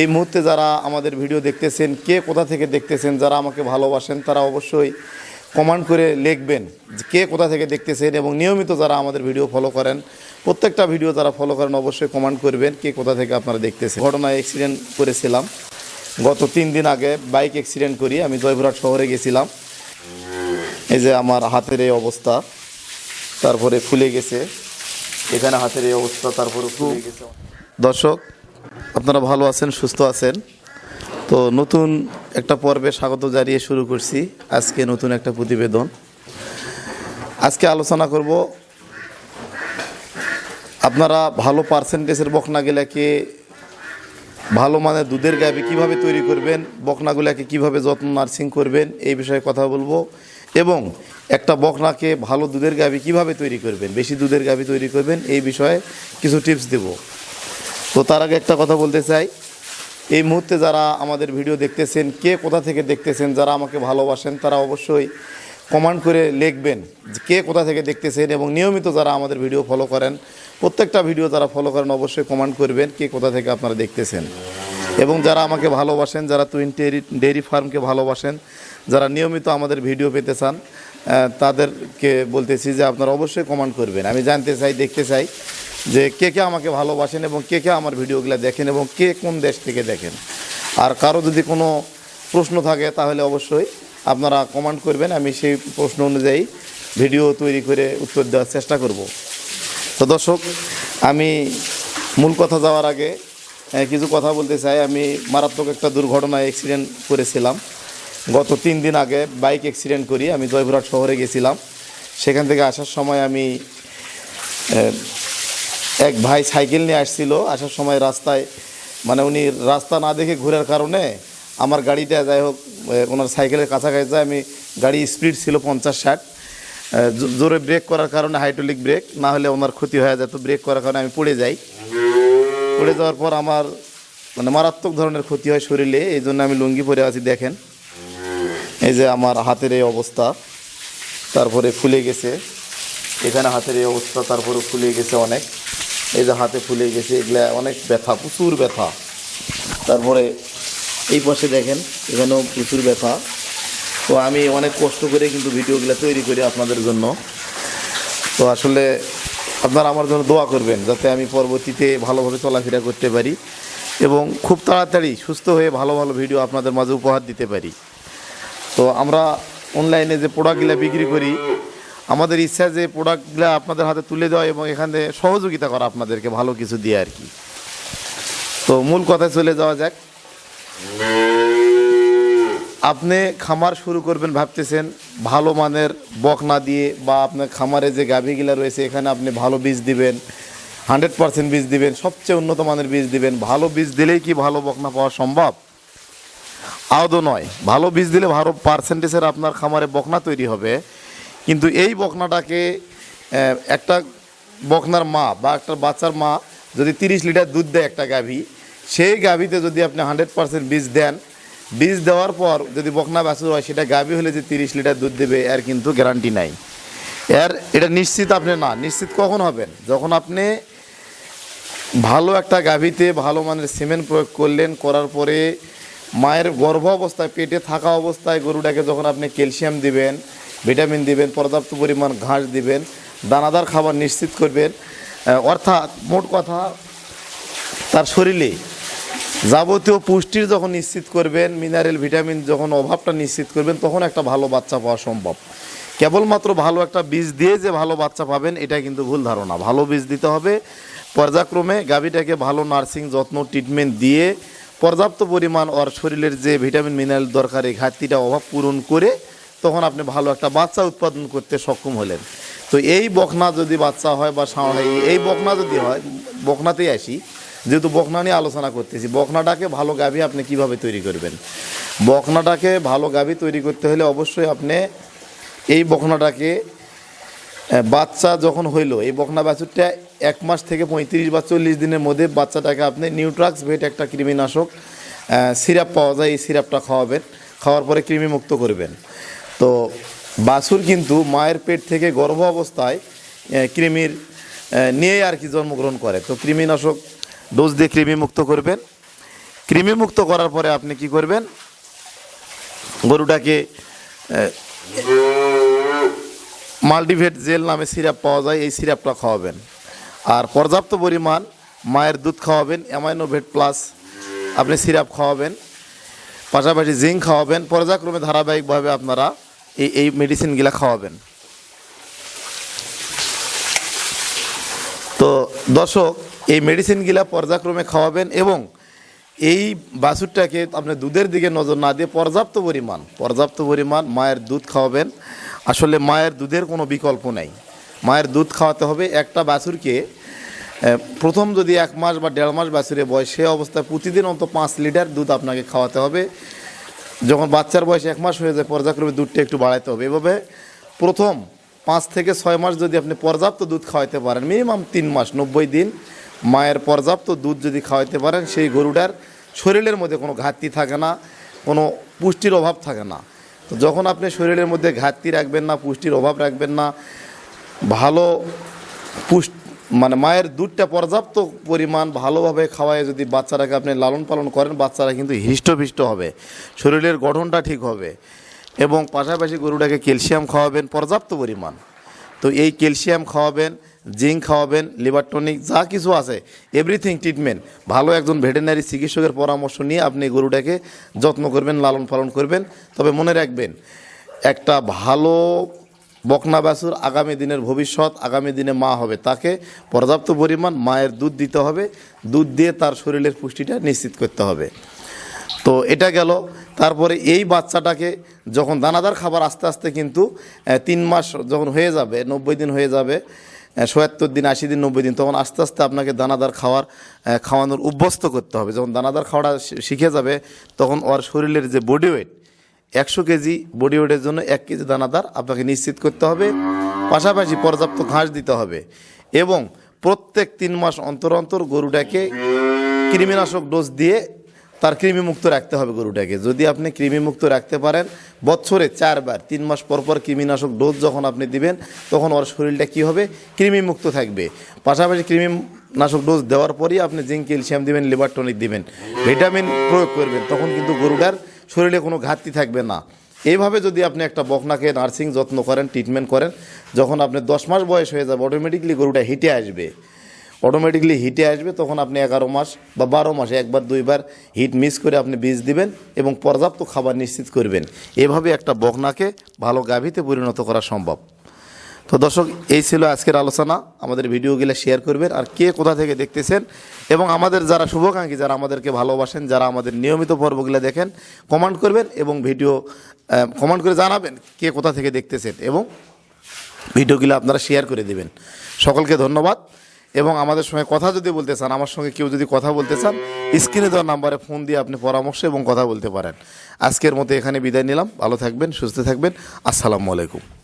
এই মুহূর্তে যারা আমাদের ভিডিও দেখতেছেন, কে কোথা থেকে দেখতেছেন, যারা আমাকে ভালোবাসেন, তারা অবশ্যই কমান্ড করে লিখবেন কে কোথা থেকে দেখতেছেন এবং নিয়মিত যারা আমাদের ভিডিও ফলো করেন, প্রত্যেকটা ভিডিও যারা ফলো করেন অবশ্যই কমান্ড করবেন কে কোথা থেকে আপনারা দেখতেছেন। ঘটনায় অ্যাক্সিডেন্ট করেছিলাম। গত তিন দিন আগে বাইক অ্যাক্সিডেন্ট করি, আমি জয়পুরহাট শহরে গেছিলাম। এই যে আমার হাতের এই অবস্থা, তারপরে ফুলে গেছে। এখানে হাতের এই অবস্থা, তারপরে ফুলে গেছে। দর্শক আপনারা ভালো আছেন, সুস্থ আছেন? তো নতুন একটা পর্বে স্বাগত জানিয়ে শুরু করছি। আজকে নতুন একটা প্রতিবেদন। আজকে আলোচনা করব, আপনারা ভালো পার্সেন্টেজের বকনাগুলাকে ভালো মানের দুধের গাভী কীভাবে তৈরি করবেন, বকনাগুলাকে কীভাবে যত্ন নার্সিং করবেন, এই বিষয়ে কথা বলব এবং একটা বকনাকে ভালো দুধের গাভী কীভাবে তৈরি করবেন, বেশি দুধের গাভী তৈরি করবেন, এই বিষয়ে কিছু টিপস দেব। তো তার আগে একটা কথা বলতে চাই। এই মুহূর্তে যারা আমাদের ভিডিও দেখতেছেন, কে কোথা থেকে দেখতেছেন, যারা আমাকে ভালোবাসেন, তারা অবশ্যই কমান্ড করে লিখবেন কে কোথা থেকে দেখতেছেন এবং নিয়মিত যারা আমাদের ভিডিও ফলো করেন, প্রত্যেকটা ভিডিও যারা ফলো করেন অবশ্যই কমান্ড করবেন কে কোথা থেকে আপনারা দেখতেছেন। এবং যারা আমাকে ভালোবাসেন, যারা টুইন ডেয়ারি ডেয়ারি ফার্মকে ভালোবাসেন, যারা নিয়মিত আমাদের ভিডিও পেতে চান তাদেরকে বলতেছি যে আপনারা অবশ্যই কমান্ড করবেন। আমি জানতে চাই, দেখতে চাই যে কে কে আমাকে ভালোবাসেন এবং কে কে আমার ভিডিওগুলো দেখেন এবং কে কোন দেশ থেকে দেখেন। আর কারও যদি কোনো প্রশ্ন থাকে তাহলে অবশ্যই আপনারা কমেন্ট করবেন, আমি সেই প্রশ্ন অনুযায়ী ভিডিও তৈরি করে উত্তর দেওয়ার চেষ্টা করব। তো দর্শক, আমি মূল কথা যাওয়ার আগে কিছু কথা বলতে চাই। আমি মারাত্মক একটা দুর্ঘটনায় অ্যাক্সিডেন্ট করেছিলাম। গত তিন দিন আগে বাইক অ্যাক্সিডেন্ট করি। আমি জয়পুরহাট শহরে গেছিলাম। সেখান থেকে আসার সময় আমি এক ভাই সাইকেল নিয়ে আসছিল, আসার সময় রাস্তায় মানে উনি রাস্তা না দেখে ঘোরার কারণে আমার গাড়িটা যাই হোক ওনার সাইকেলের কাছাকাছি যায়, আমি গাড়ি স্পিড ছিল পঞ্চাশ ষাট জোরে ব্রেক করার কারণে হাইড্রোলিক ব্রেক, না হলে ওনার ক্ষতি হয়ে যেত ব্রেক করার কারণে আমি পড়ে যাই। পড়ে যাওয়ার পর আমার মানে মারাত্মক ধরনের ক্ষতি হয় শরীরে, এই জন্য আমি লুঙ্গি পরে আছি, দেখেন। এই যে আমার হাতের এই অবস্থা, তারপরে ফুলে গেছে। এখানে হাতের এই অবস্থা তারপরে ফুলে গেছে অনেক। এই যে হাতে ফুলে গেছে, এগুলা অনেক ব্যথা, প্রচুর ব্যথা। তারপরে এই পাশে দেখেন, এখানেও প্রচুর ব্যথা। তো আমি অনেক কষ্ট করে কিন্তু ভিডিওগুলো তৈরি করি আপনাদের জন্য। তো আসলে আপনারা আমার জন্য দোয়া করবেন, যাতে আমি পরবর্তীতে ভালোভাবে চলাফেরা করতে পারি এবং খুব তাড়াতাড়ি সুস্থ হয়ে ভালো ভালো ভিডিও আপনাদের মাঝে উপহার দিতে পারি। তো আমরা অনলাইনে যে প্রোডাক্টগুলো বিক্রি করি আমাদের ইচ্ছা যে প্রোডাক্টগুলো আপনাদের হাতে তুলে দেওয়া এবং এখানে সহযোগিতা করা আপনাদেরকে ভালো কিছু দিয়ে আর কি। তো মূল কথায় চলে যাওয়া যাক। আপনি খামার শুরু করবেন ভাবতেছেন, ভালো মানের বক না দিয়ে বা আপনার খামারে যে গাভীগুলো রয়েছে, এখানে আপনি ভালো বীজ দিবেন, হান্ড্রেড পার্সেন্ট বীজ দিবেন, সবচেয়ে উন্নত মানের বীজ দিবেন, ভালো বীজ দিলেই কি ভালো বকনা পাওয়া সম্ভব? আদৌ নয়। ভালো বীজ দিলে ভালো পার্সেন্টেজের আপনার খামারে বকনা তৈরি হবে। কিন্তু এই বকনাটাকে একটা বকনার মা বা একটা বাচ্চার মা যদি তিরিশ লিটার দুধ দেয় একটা গাভী, সেই গাভীতে যদি আপনি হান্ড্রেড পার্সেন্ট বীজ দেন, বীজ দেওয়ার পর যদি বকনা বাছুর হয়, সেটা গাভী হলে যে তিরিশ লিটার দুধ দেবে, এর কিন্তু গ্যারান্টি নাই। এর, এটা নিশ্চিত আপনি না, নিশ্চিত কখন হবেন? যখন আপনি ভালো একটা গাভীতে ভালো মানের সিমেন্ট প্রয়োগ করলেন, করার পরে মায়ের গর্ভ অবস্থায় পেটে থাকা অবস্থায় গরুটাকে যখন আপনি ক্যালসিয়াম দিবেন ভিটামিন দিবেন, পর্যাপ্ত পরিমাণ ঘাস দিবেন, দানাদার খাবার নিশ্চিত করবেন। অর্থাৎ মোট কথা, তার শরীরে যাবতীয় পুষ্টির যখন নিশ্চিত করবেন মিনারেল ভিটামিন যখন অভাবটা নিশ্চিত করবেন, তখন একটা ভালো বাচ্চা পাওয়া সম্ভব। কেবলমাত্র ভালো একটা বীজ দিয়ে যে ভালো বাচ্চা পাবেন, এটা কিন্তু ভুল ধারণা। ভালো বীজ দিতে হবে, পর্যায়ক্রমে গাভীটাকে ভালো নার্সিং যত্ন ট্রিটমেন্ট দিয়ে পর্যাপ্ত পরিমাণ ওর শরীরের যে ভিটামিন মিনারেল দরকার, এই ঘাটতিটা অভাব পূরণ করে তখন আপনি ভালো একটা বাচ্চা উৎপাদন করতে সক্ষম হলেন। তো এই বকনা যদি বাচ্চা হয় বা হয়, এই বকনা যদি হয়, বকনাতেই আসি। যেহেতু বকনা নিয়ে আলোচনা করতেছি, বকনাটাকে ভালো গাভী আপনি কীভাবে তৈরি করবেন? বকনাটাকে ভালো গাভী তৈরি করতে হলে অবশ্যই আপনি এই বকনাটাকে বাচ্চা যখন হইল, এই বকনা বাছুরটা এক মাস থেকে পঁয়ত্রিশ বা চল্লিশ দিনের মধ্যে বাচ্চাটাকে আপনি নিউট্রাক্স ভেট একটা কৃমিনাশক সিরাপ পাওয়া যায়, এই সিরাপটা খাওয়াবেন। খাওয়ার পরে কৃমি মুক্ত করবেন। তো বাছুর কিন্তু মায়ের পেট থেকে গর্ভ অবস্থায় কৃমির নিয়ে আর কি জন্মগ্রহণ করে। তো কৃমিনাশক ডোজ দিয়ে কৃমি মুক্ত করবেন। কৃমিমুক্ত করার পরে আপনি কি করবেন? গরুটাকে মাল্টিভেট জেল নামে সিরাপ পাওয়া যায়, এই সিরাপটা খাওয়াবেন। আর পর্যাপ্ত পরিমাণ মায়ের দুধ খাওয়াবেন অ্যামাইনোভেট প্লাস আপনি সিরাপ খাওয়াবেন। পাশাপাশি জিঙ্ক খাওয়াবেন। পর্যায়ক্রমে ধারাবাহিকভাবে আপনারা এই এই মেডিসিনগুলা খাওয়াবেন। তো দর্শক, এই মেডিসিনগুলা পর্যায়ক্রমে খাওয়াবেন এবং এই বাছুরটাকে আপনি দুধের দিকে নজর না দিয়ে পর্যাপ্ত পরিমাণ পর্যাপ্ত পরিমাণ মায়ের দুধ খাওয়াবেন। আসলে মায়ের দুধের কোনো বিকল্প নেই। মায়ের দুধ খাওয়াতে হবে একটা বাছুরকে প্রথম যদি এক মাস বা দেড় মাস বাছুরে বয়স, সে অবস্থায় প্রতিদিন অন্তত পাঁচ লিটার দুধ আপনাকে খাওয়াতে হবে। যখন বাচ্চার বয়স এক মাস হয়ে যায়, পর্যায়ক্রমে দুধটা একটু বাড়াইতে হবে। এভাবে প্রথম পাঁচ থেকে ছয় মাস যদি আপনি পর্যাপ্ত দুধ খাওয়াইতে পারেন, মিনিমাম তিন মাস, নব্বই দিন মায়ের পর্যাপ্ত দুধ যদি খাওয়াইতে পারেন, সেই গরুটার শরীরের মধ্যে কোনো ঘাটতি থাকে না, কোনো পুষ্টির অভাব থাকে না। তো যখন আপনি শরীরের মধ্যে ঘাটতি রাখবেন না, পুষ্টির অভাব রাখবেন না, ভালো পুষ্ট মানে মায়ের দুধটা পর্যাপ্ত পরিমাণ ভালোভাবে খাওয়ায় যদি বাচ্চাটাকে আপনি লালন পালন করেন, বাচ্চারা কিন্তু হৃষ্টপুষ্ট হবে। শরীরের গঠনটা ঠিক হবে এবং পাশাপাশি গরুটাকে ক্যালসিয়াম খাওয়াবেন, পর্যাপ্ত পরিমাণ। তো এই ক্যালসিয়াম খাওয়াবেন, জিঙ্ক খাওয়াবেন, লিভার টনিক, যা কিছু আছে, এভরিথিং ট্রিটমেন্ট, ভালো একজন ভেটেনারি চিকিৎসকের পরামর্শ নিয়ে আপনি গরুটাকে যত্ন করবেন, লালন পালন করবেন। তবে মনে রাখবেন, একটা ভালো বকনা বাছুর আগামী দিনের ভবিষ্যৎ, আগামী দিনে মা হবে। তাকে পর্যাপ্ত পরিমাণ মায়ের দুধ দিতে হবে। দুধ দিয়ে তার শরীরের পুষ্টিটা নিশ্চিত করতে হবে। তো এটা গেল। তারপরে এই বাচ্চাটাকে যখন দানাদার খাবার আস্তে আস্তে কিন্তু তিন মাস যখন হয়ে যাবে, নব্বই দিন হয়ে যাবে সোয়াত্তর দিন, আশি দিন, নব্বই দিন, তখন আস্তে আস্তে আপনাকে দানাদার খাওয়ার খাওয়ানোর অভ্যস্ত করতে হবে। যখন দানাদার খাওয়াটা শিখে যাবে, তখন ওর শরীরের যে বডি ওয়েট একশো কেজি বডি ওয়েটের জন্য এক কেজি দানাদার আপনাকে নিশ্চিত করতে হবে। পাশাপাশি পর্যাপ্ত ঘাস দিতে হবে এবং প্রত্যেক তিন মাস অন্তর অন্তর গরুটাকে কৃমিনাশক ডোজ দিয়ে তার কৃমিমুক্ত রাখতে হবে গরুটাকে। যদি আপনি কৃমিমুক্ত রাখতে পারেন, বছরে চারবার, তিন মাস পর পর কৃমিনাশক ডোজ যখন আপনি দিবেন, তখন ওর শরীরটা কী হবে? কৃমিমুক্ত থাকবে। পাশাপাশি কৃমিনাশক ডোজ দেওয়ার পরই আপনি জিঙ্ক, ক্যালসিয়াম দিবেন, লিভার টনিক দিবেন, ভিটামিন প্রয়োগ করবেন, তখন কিন্তু গরুটার শরীরে কোনো ঘাটতি থাকবে না। এইভাবে যদি আপনি একটা বকনাকে নার্সিং যত্ন করেন ট্রিটমেন্ট করেন, যখন আপনি দশ মাস বয়স হয়ে যাবে অটোমেটিকলি গরুটা হিটে আসবে। অটোমেটিকলি হিটে আসবে, তখন আপনি এগারো মাস বা বারো মাসে একবার, দুইবার হিট মিস করে আপনি বীজ দিবেন এবং পর্যাপ্ত খাবার নিশ্চিত করবেন। এভাবে একটা বকনাকে ভালো গাভীতে পরিণত করা সম্ভব। তো দর্শক, এই ছিল আজকের আলোচনা। আমাদের ভিডিওগুলো শেয়ার করবেন আর কে কোথা থেকে দেখতেছেন এবং আমাদের যারা শুভাকাঙ্ক্ষী, যারা আমাদেরকে ভালোবাসেন, যারা আমাদের নিয়মিত পর্বগুলো দেখেন কমেন্ট করবেন এবং ভিডিও কমেন্ট করে জানাবেন কে কোথা থেকে দেখতেছেন এবং ভিডিওগুলো আপনারা শেয়ার করে দেবেন। সকলকে ধন্যবাদ এবং আমাদের সঙ্গে কথা যদি বলতে চান, আমার সঙ্গে কেউ যদি কথা বলতে চান স্ক্রিনে দেওয়া নাম্বারে ফোন দিয়ে আপনি পরামর্শ এবং কথা বলতে পারেন। আজকের মতো এখানে বিদায় নিলাম। ভালো থাকবেন, সুস্থ থাকবেন। আসসালামু আলাইকুম।